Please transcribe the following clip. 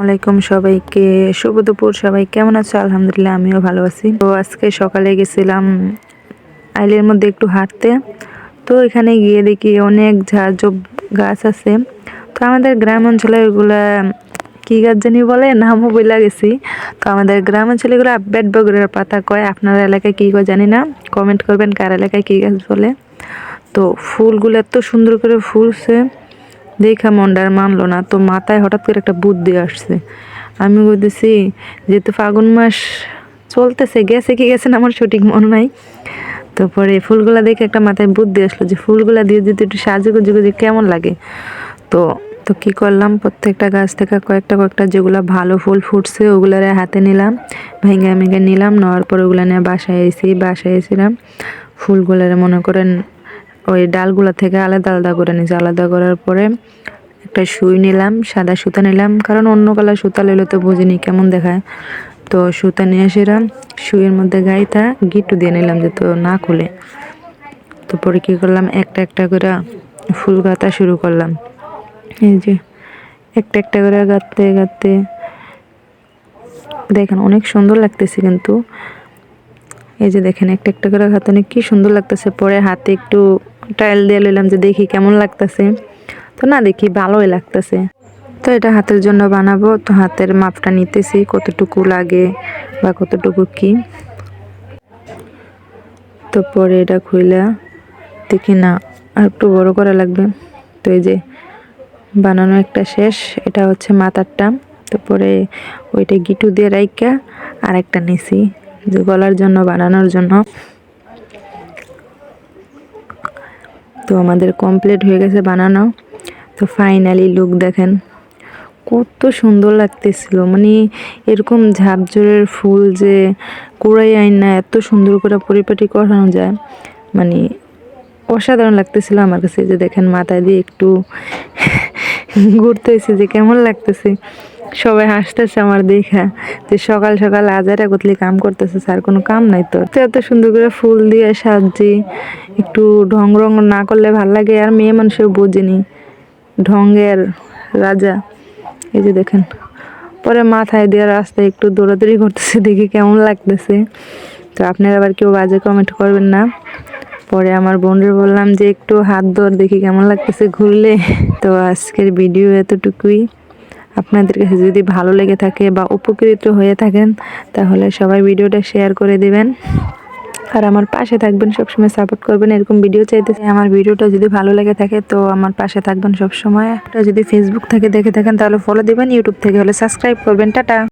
আলাইকুম সবাইকে। শুভ দুপুর, সবাই কেমন আছো? আলহামদুলিল্লাহ, আমিও ভালো আছি। তো আজকে সকালে গেছিলাম আইলের মধ্যে একটু হাঁটতে। তো এখানে গিয়ে দেখি অনেক ঝাড়ঝোপ গাছ আছে। তো আমাদের গ্রাম অঞ্চলে ওইগুলা কি গাছ জানি বলে? নামও বইলা গেছি। তো আমাদের গ্রাম অঞ্চলে এগুলো বেড বগরের পাতা কয়? আপনার এলাকায় কী কয় জানি না। কমেন্ট করবেন কার এলাকায় কী গাছ বলে। তো ফুলগুলো এত সুন্দর করে ফুলছে। দেখা মনটার মানলো না, তো মাথায় হঠাৎ করে একটা বুদ্ধি আসছে। আমি বলতেছি যেহেতু ফাগুন মাস চলতেছে, গেছে কি গেছে না আমার সঠিক মনে নাই। তো পরে ফুলগুলা দেখে একটা মাথায় বুদ্ধি আসলো যে, ফুলগুলা দিয়ে যদি একটু সাজুগুজু গুজু কেমন লাগে? তো তো কী করলাম, প্রত্যেকটা গাছ থেকে কয়েকটা কয়েকটা যেগুলো ভালো ফুল ফুটছে, ওগুলারে হাতে নিলাম, ভেঙে ভেঙে নিলাম, নেওয়ার পর ওগুলো নিয়ে বাসায় এসি বাসায় এসেছিলাম। ফুলগুলারে মনে করেন ওই ডালগুলো থেকে আলাদা আলাদা করে নিয়েছি। আলাদা করার পরে একটা সুই নিলাম, সাদা সুতা নিলাম, কারণ অন্য কালার সুতা নিলে তো বুঝিনি কেমন দেখায়। তো সুতা নিয়ে এসেছিলাম সুইয়ের মধ্যে গাইতা গিট্টু দিয়ে নিলাম যে তো না খুলে। তো পরে কী করলাম, একটা একটা করে ফুল গাঁথা শুরু করলাম। এই যে একটা একটা করে গাঁথতে গাঁথতে দেখেন অনেক সুন্দর লাগতেছে কিন্তু। এই যে দেখেন একটা একটা করে গাঁথনি কি সুন্দর লাগতেছে। পরে হাতে একটু ট্রায়াল দিয়ে নিলাম যে দেখি কেমন লাগতেছে। তো না, দেখি ভালোই লাগতেছে। তো এটা হাতের জন্য বানাবো। তো হাতের মাপটা নিতেছি, কতটুকু লাগে বা কতটুকু কি। তো পরে এটা খুইলা দেখি না, আর একটু বড় করা লাগবে। তো এই যে বানানো একটা শেষ, এটা হচ্ছে মাথারটা। তারপরে ওইটা গিটু দিয়ে রাইকা আর একটা নিছি। যে গলার জন্য, বানানোর জন্য। তো আমাদের কমপ্লিট হয়ে গেছে বানানো। তো ফাইনালি লুক দেখেন, কত সুন্দর লাগতেছিল। মানে এরকম ঝাপঝোরের ফুল যে কুড়াই আইন না, এত সুন্দর করে পরিপাটি করানো যায়। মানে অসাধারণ লাগতেছিল আমার কাছে যে দেখেন মাথায় দিয়ে একটু ঘুরতে হয়েছে যে কেমন লাগতেছে। সবাই হাসতেছে আমার দেখা যে সকাল সকাল আজারা গতলি কাম করতেছে, স্যার কোনো কাম নাই তো এত সুন্দর করে ফুল দিয়ে সাজি একটু ঢং রং না করলে ভালো লাগে, আর মেয়ে মানুষের বোঝেনি। ঢঙ্গের রাজা। এই যে দেখেন, পরে মাথায় দিয়ে রাস্তায় একটু দৌড়াদৌড়ি করতেছে, দেখি কেমন লাগতেছে। তো আপনারা আবার কেউ বাজে কমেন্ট করবেন না। পরে আমার বোনের বললাম যে, একটু হাত দৌড় দেখি কেমন লাগতেছে ঘুরলে। তো আজকের ভিডিও এতটুকুই। আপনাদের কাছে যদি ভালো লেগে থাকে বা উপকৃত হয়ে থাকেন, তাহলে সবাই ভিডিওটা শেয়ার করে দিবেন। আর আমার পাশে থাকবেন, সবসময় সাপোর্ট করবেন, এরকম ভিডিও চাইতে আমার ভিডিওটা যদি ভালো লাগে থাকে, তো আমার পাশে থাকবেন সবসময়। যদি ফেসবুক থেকে দেখে থাকেন, তাহলে ফলো দিবেন ইউটিউব থেকে হলে সাবস্ক্রাইব করবেন। টাটা!